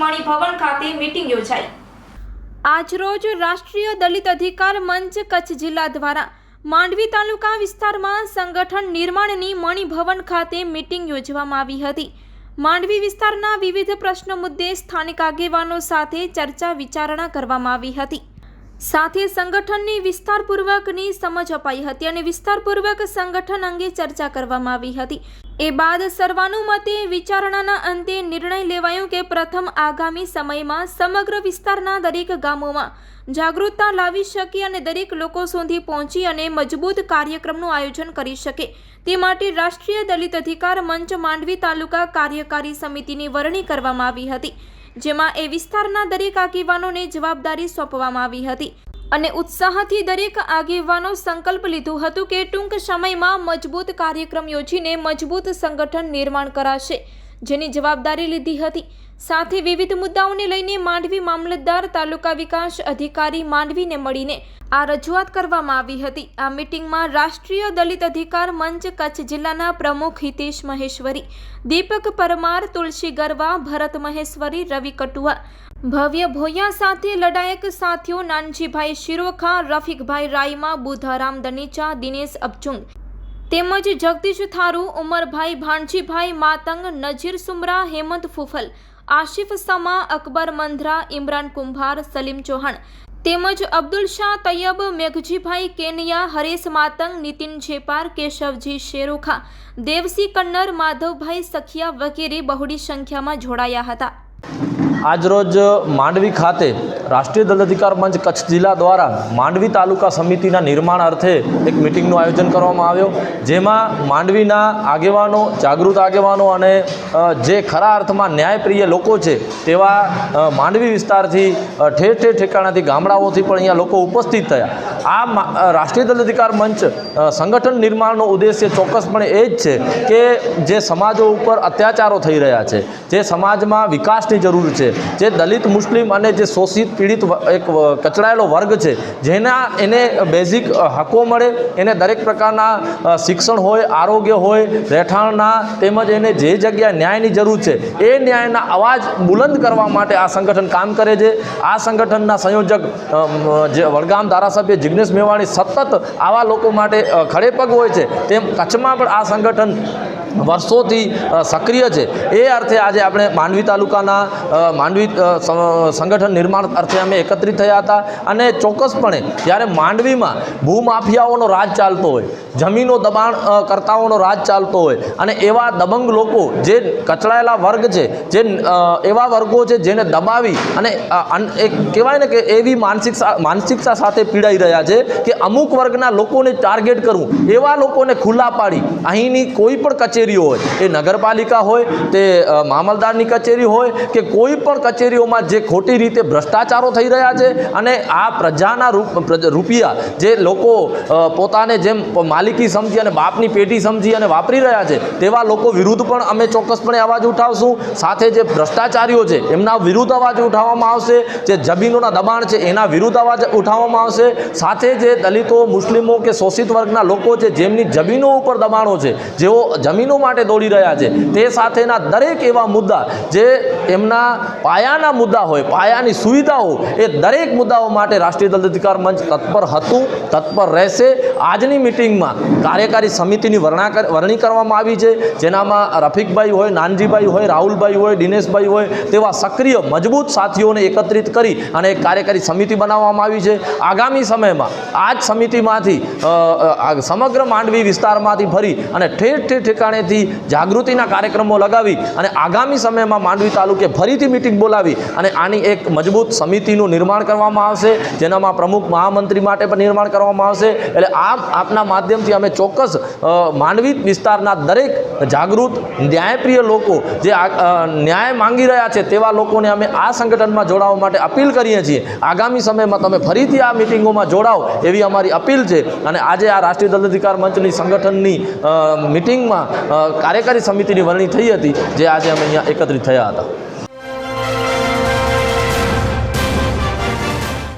ભવન ખાતે મીટિંગ યોજાઈ. આજરોજ રાષ્ટ્રીય દલિત અધિકાર મંચ કચ્છ જિલ્લા દ્વારા માંડવી તાલુકા વિસ્તારમાં સંગઠન નિર્માણની મણિભવન ખાતે મીટિંગ યોજવામાં આવી હતી. માંડવી વિસ્તારના વિવિધ પ્રશ્નો મુદ્દે સ્થાનિક આગેવાનો સાથે ચર્ચા વિચારણા કરવામાં આવી હતી. સાથે સંગઠનની વિસ્તારપૂર્વકની સમજ અપાઈ હતી અને વિસ્તારપૂર્વક સંગઠન અંગે ચર્ચા કરવામાં આવી હતી. એ બાદ સર્વાનુમતે વિચારણાના અંતે નિર્ણય લેવાયો કે પ્રથમ આગામી સમયમાં સમગ્ર વિસ્તારના દરેક ગામોમાં જાગૃતતા લાવી શકે અને દરેક લોકો સુધી પહોંચી અને મજબૂત કાર્યક્રમનું આયોજન કરી શકે. તે માટે રાષ્ટ્રીય દલિત અધિકાર મંચ માંડવી તાલુકા કાર્યકારી સમિતિની વરણી કરવામાં આવી હતી, જેમાં એ વિસ્તારના દરેક આગેવાનોને જવાબદારી સોંપવામાં આવી હતી. અને ઉત્સાહથી દરેક આગેવાનો સંકલ્પ લીધું હતું કે ટૂંક સમયમાં મજબૂત કાર્યક્રમ યોજીને મજબૂત સંગઠન નિર્માણ કરાશે. જેની જવાબદારી લીધી હતી. સાથે વિવિધ મુદ્દાઓને લઈને માંડવી મામલતદાર તાલુકા વિકાસ અધિકારી માંડવીને મળીને આ રજૂઆત કરવામાં આવી હતી. આ મીટિંગમાં રાષ્ટ્રીય દલિત અધિકાર મંચ, કચ્છ જિલ્લાના પ્રમુખ હિતેશ મહેશ્વરી, દીપક પરમાર, તુલસી ગરવા, ભરત મહેશ્વરી, રવિ કટુઆ, ભવ્ય ભોયા સાથે લડાયક સાથીઓ નાનજીભાઈ શિરોખા, રફીકભાઈ રાયમા બુધારામ દનીચા, દિનેશ અબચુંગ તેમજ જગદીશ થારુ, ઉમરભાઈ ભાણજીભાઈ, માતંગ નજીર સુમરા, હેમંત ફુફલ, આશિફ સમા, અકબર મંધરા, ઇમરાન કુંભાર, સલીમ ચૌહાણ તેમજ અબ્દુલ શાહ, તૈયબ, મેઘજીભાઈ કેનિયા, હરેશ માતંગ, નીતિન જેપાર કેશવજી શેરુખા દેવસી કન્નર, માધવભાઈ સખિયા વગેરે બહોળી સંખ્યામાં જોડાયા હતા. આજરોજ માંડવી ખાતે રાષ્ટ્રીય દળ અધિકાર મંચ કચ્છ જિલ્લા દ્વારા માંડવી તાલુકા સમિતિના નિર્માણ અર્થે એક મિટિંગનું આયોજન કરવામાં આવ્યો, જેમાં માંડવીના આગેવાનો, જાગૃત આગેવાનો અને જે ખરા અર્થમાં ન્યાયપ્રિય લોકો છે તેવા માંડવી વિસ્તારથી ઠેર ઠેર ઠેકાણાથી ગામડાઓથી પણ અહીંયા લોકો ઉપસ્થિત થયા. આ રાષ્ટ્રીય દલિત અધિકાર મંચ સંગઠન નિર્માણનો ઉદ્દેશ્ય ચોક્કસપણે એ જ છે કે જે સમાજો ઉપર અત્યાચારો થઈ રહ્યા છે, જે સમાજમાં વિકાસની જરૂર છે, જે દલિત મુસ્લિમ અને જે શોષિત પીડિત એક કચડાયેલો વર્ગ છે, જેના એને બેઝિક હકો મળે, એને દરેક પ્રકારના શિક્ષણ હોય, આરોગ્ય હોય, રહેઠાણના તેમજ એને જે જગ્યાએ ન્યાયની જરૂર છે, એ ન્યાયના અવાજ બુલંદ કરવા માટે આ સંગઠન કામ કરે છે. આ સંગઠનના સંયોજક જે વડગામ ધારાસભ્ય જિગ્નેશ મેવાણી સતત આવા લોકો માટે ખડેપગ હોય છે. તેમ કચ્છમાં પણ આ સંગઠન વર્ષોથી સક્રિય છે. એ અર્થે આજે આપણે માંડવી તાલુકાના માંડવી સંગઠન નિર્માણ અર્થે અમે એકત્રિત થયા હતા અને ચોક્કસપણે જ્યારે માંડવીમાં ભૂમાફિયાઓનો રાજ ચાલતો હોય, જમીનો દબાણ કરતાઓનો રાજ ચાલતો હોય અને એવા દબંગ લોકો જે કચડાયેલા વર્ગ છે, જે એવા વર્ગો છે જેને દબાવી અને એક કહેવાય ને કે એવી માનસિક માનસિકતા સાથે પીડાઈ રહ્યા છે કે અમુક વર્ગના લોકોને ટાર્ગેટ કરવું, એવા લોકોને ખુલ્લા પાડી અહીંની કોઈ પણ કચેરીઓ હોય, એ નગરપાલિકા હોય, તે મામલદારની કચેરી હોય કે કોઈ પણ કચેરીઓમાં જે ખોટી રીતે ભ્રષ્ટાચારો થઈ રહ્યા છે અને આ પ્રજાના રૂપ રૂપિયા જે લોકો પોતાને જેમ માલિકી સમજી અને બાપની પેઢી સમજી અને વાપરી રહ્યા છે, તેવા લોકો વિરુદ્ધ પણ અમે ચોક્કસપણે અવાજ ઉઠાવશું. સાથે જે ભ્રષ્ટાચારીઓ છે, એમના વિરુદ્ધ અવાજ ઉઠાવવામાં આવશે. જે જમીનોના દબાણ છે, એના વિરુદ્ધ અવાજ ઉઠાવવામાં આવશે. સાથે જે દલિતો, મુસ્લિમો કે શોષિત વર્ગના લોકો છે, જેમની જમીનો ઉપર દબાણો છે, જેઓ જમીનો માટે દોડી રહ્યા છે. તે સાથેના દરેક એવા મુદ્દા જે એમના પાયાના મુદ્દા હોય, પાયાની સુવિધાઓ, એ દરેક મુદ્દાઓ માટે રાષ્ટ્રીય દલિત અધિકાર મંચ તત્પર હતું, તત્પર રહેશે. આજની મિટિંગમાં કાર્યકારી સમિતિની વર્ણા વરણી કરવામાં આવી છે, જેનામાં રફીકભાઈ હોય, નાનજીભાઈ હોય, રાહુલભાઈ હોય, દિનેશભાઈ હોય, તેવા સક્રિય, મજબૂત સાથીઓને એકત્રિત કરી અને એક કાર્યકારી સમિતિ બનાવવામાં આવી છે. આગામી સમયમાં આ જ સમિતિમાંથી સમગ્ર માંડવી વિસ્તારમાંથી ફરી અને ઠેર ઠેર ઠેકાણેથી જાગૃતિના કાર્યક્રમો લગાવી અને આગામી સમયમાં માંડવી તાલુકે ફરીથી મિટિંગ બોલાવી અને આની એક મજબૂત સમિતિનું નિર્માણ કરવામાં આવશે, જેનામાં પ્રમુખ મહામંત્રી માટે પણ નિર્માણ કરવામાં આવશે. એટલે આ આપના માધ્યમથી અમે ચોક્કસ માંડવી વિસ્તારના દરેક જાગૃત, ન્યાયપ્રિય લોકો જે ન્યાય માંગી રહ્યા છે તેવા લોકોને અમે આ સંગઠનમાં જોડાવા માટે અપીલ કરીએ છીએ. આગામી સમયમાં તમે ફરીથી આ મિટિંગોમાં જોડાઓ એવી અમારી અપીલ છે. અને આજે આ રાષ્ટ્રીય દળ અધિકાર મંચની સંગઠનની મિટિંગમાં કાર્યકારી સમિતિની વરણી થઈ હતી જે આજે અમે અહીંયા એકત્રિત થયા હતા.